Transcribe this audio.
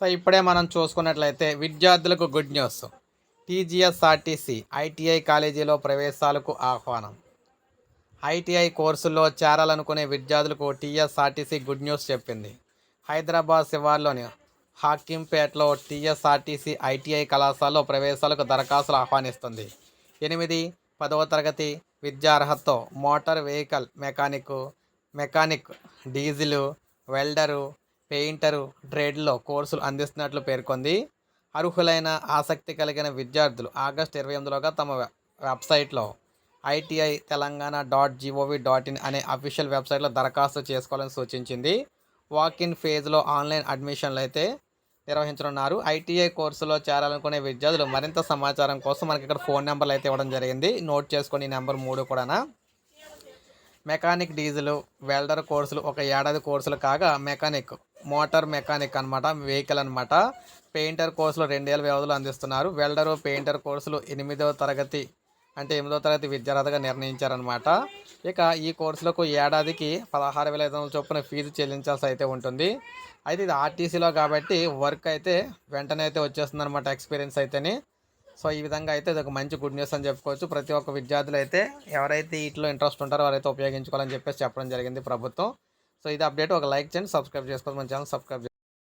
So ఇప్పుడే మనం చూసుకున్నట్లయితే విద్యార్థులకు గుడ్ న్యూస్ టీజీఎస్ఆర్టీసీ ఐటీఐ కాలేజీలో ప్రవేశాలకు ఆహ్వానం. ఐటీఐ కోర్సుల్లో చేరాలనుకునే విద్యార్థులకు టీఎస్ఆర్టీసీ గుడ్ న్యూస్ చెప్పింది. హైదరాబాద్ శివార్లోని హాకింపేటలో టీఎస్ఆర్టీసీ ఐటీఐ కళాశాలలో ప్రవేశాలకు దరఖాస్తులు ఆహ్వానిస్తుంది. ఎనిమిది పదవ తరగతి విద్యార్హతతో motor vehicle mechanic mechanic diesel welder painter ట్రేడ్లో కోర్సులు అందిస్తున్నట్లు పేర్కొంది. అర్హులైన ఆసక్తి కలిగిన విద్యార్థులు ఆగస్టు ఇరవై ఎనిమిదిలోగా తమ వెబ్సైట్లో ITI Telangana dot G O V dot in అనే అఫీషియల్ వెబ్సైట్లో దరఖాస్తు చేసుకోవాలని సూచించింది. వాక్ ఇన్ ఫేజ్లో ఆన్లైన్ అడ్మిషన్లు అయితే నిర్వహించనున్నారు. ఐటీఐ కోర్సులో చేరాలనుకునే విద్యార్థులు మరింత సమాచారం కోసం మనకి ఇక్కడ ఫోన్ నెంబర్లు అయితే ఇవ్వడం జరిగింది. నోట్ చేసుకొని ఈ నెంబర్ మూడు కూడా మెకానిక్ డీజిల్ వెల్డర్ కోర్సులు ఒక ఏడాది కోర్సులు కాగా మెకానిక్ మోటార్ మెకానిక్ అనమాట వెహికల్ అన్నమాట. పెయింటర్ కోర్సులు రెండేళ్ళ వ్యవధిలో అందిస్తున్నారు. వెల్డరు పెయింటర్ కోర్సులు ఎనిమిదవ తరగతి అంటే ఎనిమిదవ తరగతి విద్యార్థిగా నిర్ణయించారనమాట ఇక ఈ కోర్సులకు ఏడాదికి పదహారు వేల ఐదు వందల చొప్పున ఫీజు చెల్లించాల్సి అయితే ఉంటుంది. అయితే ఇది ఆర్టీసీలో కాబట్టి వర్క్ అయితే వెంటనే అయితే వచ్చేస్తుంది అనమాట ఎక్స్పీరియన్స్ అయితేనే. సో ఈ విధంగా అయితే ఇది ఒక మంచి గుడ్ న్యూస్ అని చెప్పుకోవచ్చు. ప్రతి ఒక్క విద్యార్థులు అయితే ఎవరైతే వీటిలో ఇంట్రెస్ట్ ఉంటారో వారైతే ఉపయోగించుకోవాలని చెప్పేసి చెప్పడం జరిగింది ప్రభుత్వం. సో ఇది అప్డేట్. ఒక లైక్ చేయండి సబ్స్క్రైబ్ చేసుకోవాలి మన ఛానల్ సబ్స్క్రైబ్